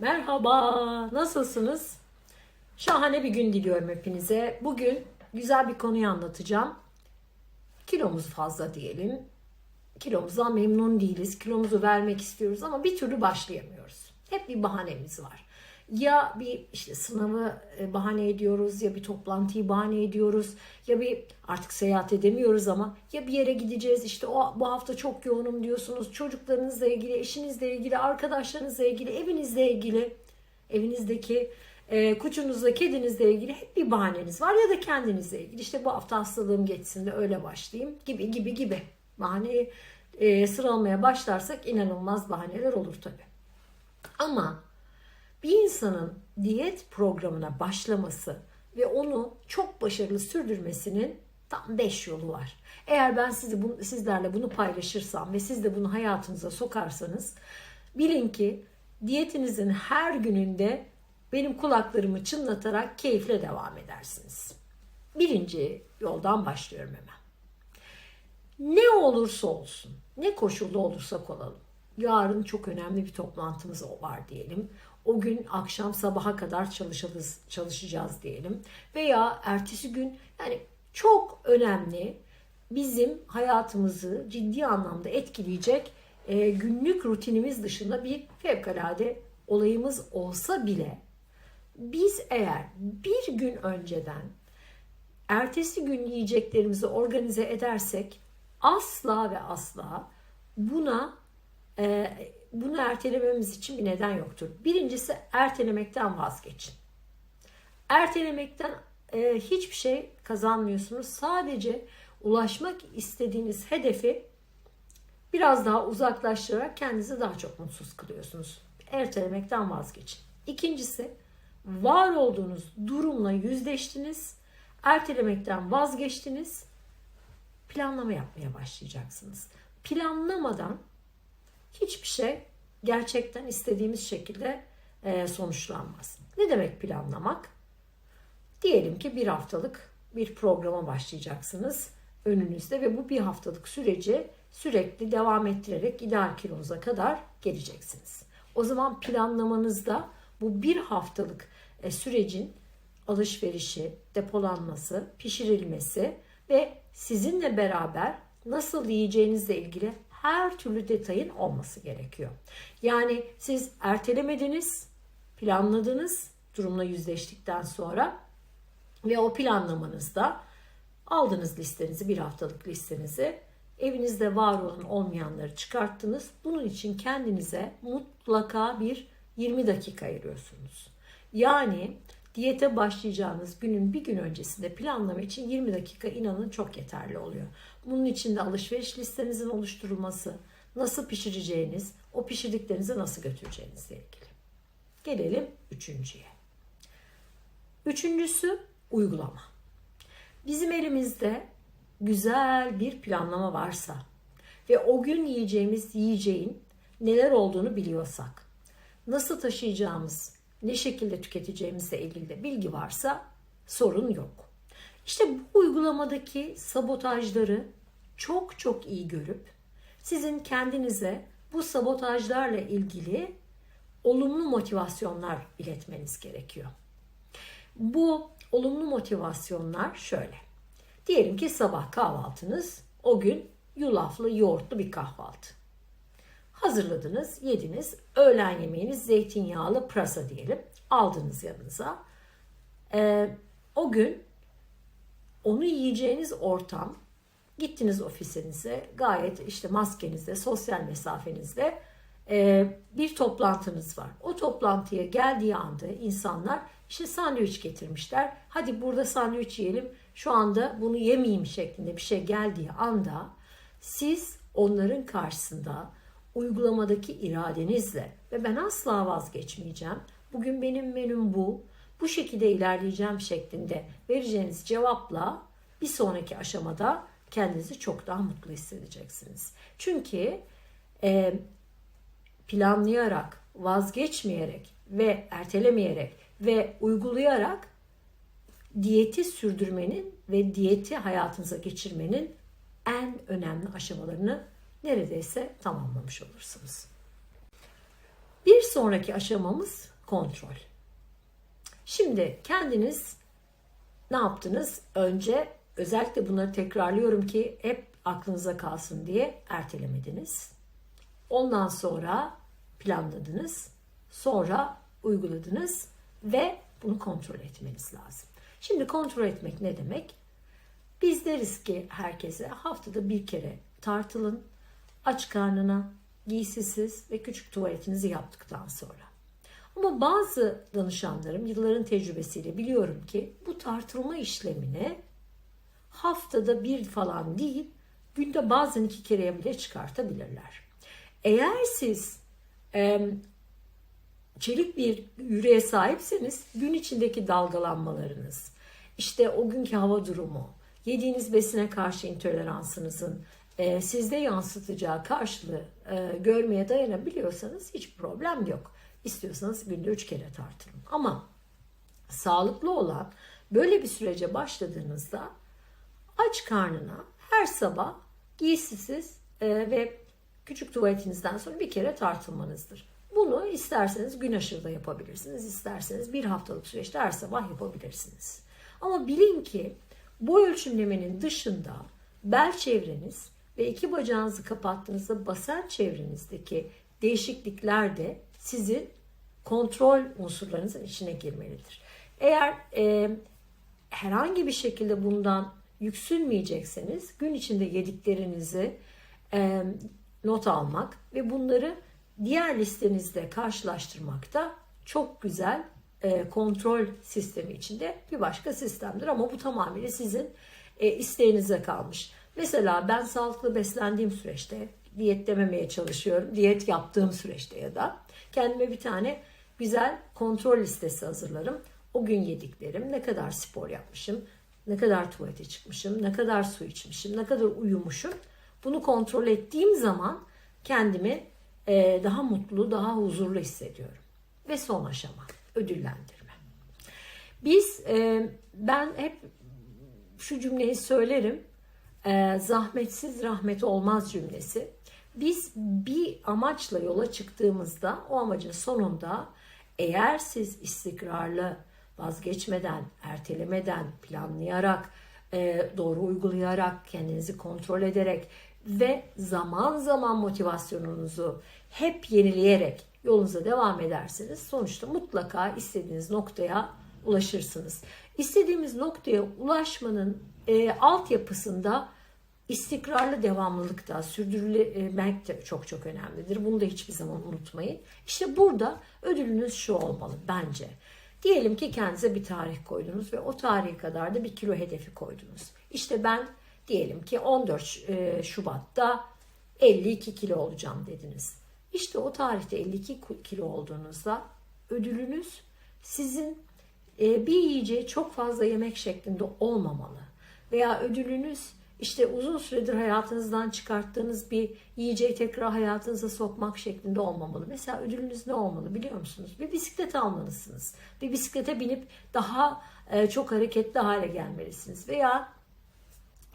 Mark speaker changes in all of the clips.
Speaker 1: Merhaba, nasılsınız? Şahane bir gün diliyorum hepinize. Bugün güzel bir konuyu anlatacağım. Kilomuz fazla diyelim. Kilomuzdan memnun değiliz. Kilomuzu vermek istiyoruz ama bir türlü başlayamıyoruz. Hep bir bahanemiz var. Ya bir işte sınavı e, bahane ediyoruz ya bir toplantıyı bahane ediyoruz ya bir artık seyahat edemiyoruz ama ya bir yere gideceğiz işte o bu hafta çok yoğunum diyorsunuz çocuklarınızla ilgili eşinizle ilgili arkadaşlarınızla ilgili evinizle ilgili evinizdeki e, kuçunuzla kedinizle ilgili hep bir bahaneniz var ya da kendinizle ilgili. İşte bu hafta hastalığım geçsin de öyle başlayayım gibi gibi gibi. Bahaneyi e, sıralamaya başlarsak inanılmaz bahaneler olur tabi ama bir insanın diyet programına başlaması ve onu çok başarılı sürdürmesinin tam 5 yolu var. Eğer ben sizi bu, sizlerle bunu paylaşırsam ve siz de bunu hayatınıza sokarsanız bilin ki diyetinizin her gününde benim kulaklarımı çınlatarak keyifle devam edersiniz. Birinci yoldan başlıyorum hemen. Ne olursa olsun, ne koşulda olursak olalım. Yarın çok önemli bir toplantımız var diyelim. O gün akşam sabaha kadar çalışacağız, çalışacağız diyelim. Veya ertesi gün yani çok önemli bizim hayatımızı ciddi anlamda etkileyecek e, günlük rutinimiz dışında bir fevkalade olayımız olsa bile biz eğer bir gün önceden ertesi gün yiyeceklerimizi organize edersek asla ve asla buna e, bunu ertelememiz için bir neden yoktur. Birincisi ertelemekten vazgeçin. Ertelemekten e, hiçbir şey kazanmıyorsunuz. Sadece ulaşmak istediğiniz hedefi biraz daha uzaklaştırarak kendinizi daha çok mutsuz kılıyorsunuz. Ertelemekten vazgeçin. İkincisi var olduğunuz durumla yüzleştiniz. Ertelemekten vazgeçtiniz. Planlama yapmaya başlayacaksınız. Planlamadan hiçbir şey gerçekten istediğimiz şekilde e, sonuçlanmaz. Ne demek planlamak? Diyelim ki bir haftalık bir programa başlayacaksınız önünüzde ve bu bir haftalık süreci sürekli devam ettirerek ideal kilonuza kadar geleceksiniz. O zaman planlamanızda bu bir haftalık e, sürecin alışverişi, depolanması, pişirilmesi ve sizinle beraber nasıl yiyeceğinizle ilgili her türlü detayın olması gerekiyor. Yani siz ertelemediniz, planladınız durumla yüzleştikten sonra ve o planlamanızda aldınız listenizi, bir haftalık listenizi, evinizde var olan olmayanları çıkarttınız. Bunun için kendinize mutlaka bir 20 dakika ayırıyorsunuz. Yani diyete başlayacağınız günün bir gün öncesinde planlama için 20 dakika inanın çok yeterli oluyor. Bunun için de alışveriş listenizin oluşturulması, nasıl pişireceğiniz, o pişirdiklerinizi nasıl götüreceğinizle ilgili. Gelelim üçüncüye. Üçüncüsü uygulama. Bizim elimizde güzel bir planlama varsa ve o gün yiyeceğimiz yiyeceğin neler olduğunu biliyorsak, nasıl taşıyacağımız, ne şekilde tüketeceğimizle ilgili bilgi varsa sorun yok. İşte bu uygulamadaki sabotajları çok çok iyi görüp sizin kendinize bu sabotajlarla ilgili olumlu motivasyonlar iletmeniz gerekiyor. Bu olumlu motivasyonlar şöyle. Diyelim ki sabah kahvaltınız o gün yulaflı yoğurtlu bir kahvaltı. Hazırladınız, yediniz. Öğlen yemeğiniz zeytinyağlı pırasa diyelim. Aldınız yanınıza. Ee, o gün onu yiyeceğiniz ortam gittiniz ofisinize gayet işte maskenizle, sosyal mesafenizle e, bir toplantınız var. O toplantıya geldiği anda insanlar işte sandviç getirmişler. Hadi burada sandviç yiyelim. Şu anda bunu yemeyeyim şeklinde bir şey geldiği anda siz onların karşısında uygulamadaki iradenizle ve ben asla vazgeçmeyeceğim. Bugün benim menüm bu. Bu şekilde ilerleyeceğim şeklinde vereceğiniz cevapla bir sonraki aşamada kendinizi çok daha mutlu hissedeceksiniz. Çünkü e, planlayarak, vazgeçmeyerek ve ertelemeyerek ve uygulayarak diyeti sürdürmenin ve diyeti hayatınıza geçirmenin en önemli aşamalarını neredeyse tamamlamış olursunuz. Bir sonraki aşamamız kontrol. Şimdi kendiniz ne yaptınız? Önce özellikle bunları tekrarlıyorum ki hep aklınıza kalsın diye ertelemediniz. Ondan sonra planladınız. Sonra uyguladınız ve bunu kontrol etmeniz lazım. Şimdi kontrol etmek ne demek? Biz deriz ki herkese haftada bir kere tartılın, aç karnına, giysisiz ve küçük tuvaletinizi yaptıktan sonra. Ama bazı danışanlarım yılların tecrübesiyle biliyorum ki bu tartılma işlemini haftada bir falan değil, günde bazen iki kereye bile çıkartabilirler. Eğer siz e, çelik bir yüreğe sahipseniz gün içindeki dalgalanmalarınız, işte o günkü hava durumu, yediğiniz besine karşı intoleransınızın e, sizde yansıtacağı karşılığı e, görmeye dayanabiliyorsanız hiç problem yok. İstiyorsanız günde üç kere tartılın. Ama sağlıklı olan böyle bir sürece başladığınızda aç karnına her sabah giysisiz e, ve küçük tuvaletinizden sonra bir kere tartılmanızdır. Bunu isterseniz gün aşırıda yapabilirsiniz. isterseniz bir haftalık süreçte her sabah yapabilirsiniz. Ama bilin ki bu ölçümlemenin dışında bel çevreniz ve iki bacağınızı kapattığınızda basen çevrenizdeki değişiklikler de sizin kontrol unsurlarınızın içine girmelidir. Eğer e, herhangi bir şekilde bundan yüksünmeyecekseniz gün içinde yediklerinizi e, not almak ve bunları diğer listenizde karşılaştırmak da çok güzel e, kontrol sistemi içinde bir başka sistemdir. Ama bu tamamıyla sizin e, isteğinize kalmış. Mesela ben sağlıklı beslendiğim süreçte diyet dememeye çalışıyorum. Diyet yaptığım süreçte ya da kendime bir tane güzel kontrol listesi hazırlarım. O gün yediklerim, ne kadar spor yapmışım, ne kadar tuvalete çıkmışım, ne kadar su içmişim, ne kadar uyumuşum. Bunu kontrol ettiğim zaman kendimi e, daha mutlu, daha huzurlu hissediyorum. Ve son aşama ödüllendirme. Biz, e, ben hep şu cümleyi söylerim. E, zahmetsiz rahmet olmaz cümlesi. Biz bir amaçla yola çıktığımızda o amacın sonunda eğer siz istikrarlı, vazgeçmeden, ertelemeden, planlayarak, e, doğru uygulayarak, kendinizi kontrol ederek ve zaman zaman motivasyonunuzu hep yenileyerek yolunuza devam ederseniz sonuçta mutlaka istediğiniz noktaya ulaşırsınız. İstediğimiz noktaya ulaşmanın e, altyapısında istikrarlı devamlılık da sürdürülemek de çok çok önemlidir. Bunu da hiçbir zaman unutmayın. İşte burada ödülünüz şu olmalı bence. Diyelim ki kendinize bir tarih koydunuz ve o tarihe kadar da bir kilo hedefi koydunuz. İşte ben diyelim ki 14 e, Şubat'ta 52 kilo olacağım dediniz. İşte o tarihte 52 kilo olduğunuzda ödülünüz sizin e, bir yiyeceği çok fazla yemek şeklinde olmamalı. Veya ödülünüz işte uzun süredir hayatınızdan çıkarttığınız bir yiyeceği tekrar hayatınıza sokmak şeklinde olmamalı. Mesela ödülünüz ne olmalı biliyor musunuz? Bir bisiklet almalısınız. Bir bisiklete binip daha e, çok hareketli hale gelmelisiniz. Veya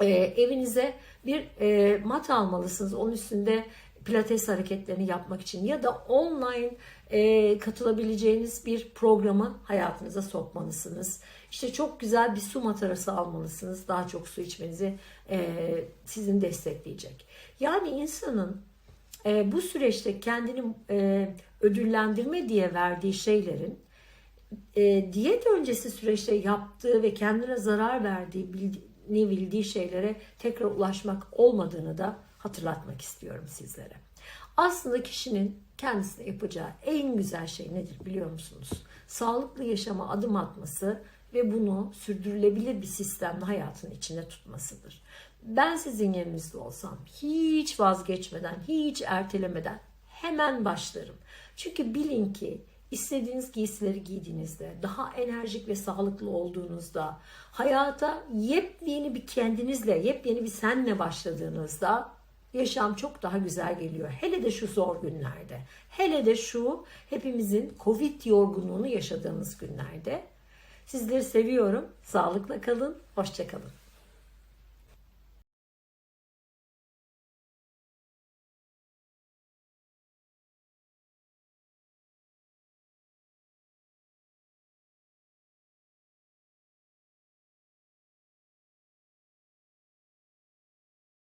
Speaker 1: e, evinize bir e, mat almalısınız. Onun üstünde pilates hareketlerini yapmak için ya da online e, katılabileceğiniz bir programı hayatınıza sokmalısınız. İşte çok güzel bir su matarası almalısınız. Daha çok su içmenizi e, sizin destekleyecek. Yani insanın e, bu süreçte kendini e, ödüllendirme diye verdiği şeylerin e, diyet öncesi süreçte yaptığı ve kendine zarar verdiği bildiğini bildiği şeylere tekrar ulaşmak olmadığını da hatırlatmak istiyorum sizlere. Aslında kişinin kendisine yapacağı en güzel şey nedir biliyor musunuz? Sağlıklı yaşama adım atması ve bunu sürdürülebilir bir sistemle hayatın içinde tutmasıdır. Ben sizin yerinizde olsam hiç vazgeçmeden, hiç ertelemeden hemen başlarım. Çünkü bilin ki istediğiniz giysileri giydiğinizde, daha enerjik ve sağlıklı olduğunuzda, hayata yepyeni bir kendinizle, yepyeni bir senle başladığınızda yaşam çok daha güzel geliyor. Hele de şu zor günlerde. Hele de şu hepimizin Covid yorgunluğunu yaşadığımız günlerde. Sizleri seviyorum. Sağlıkla kalın. Hoşçakalın.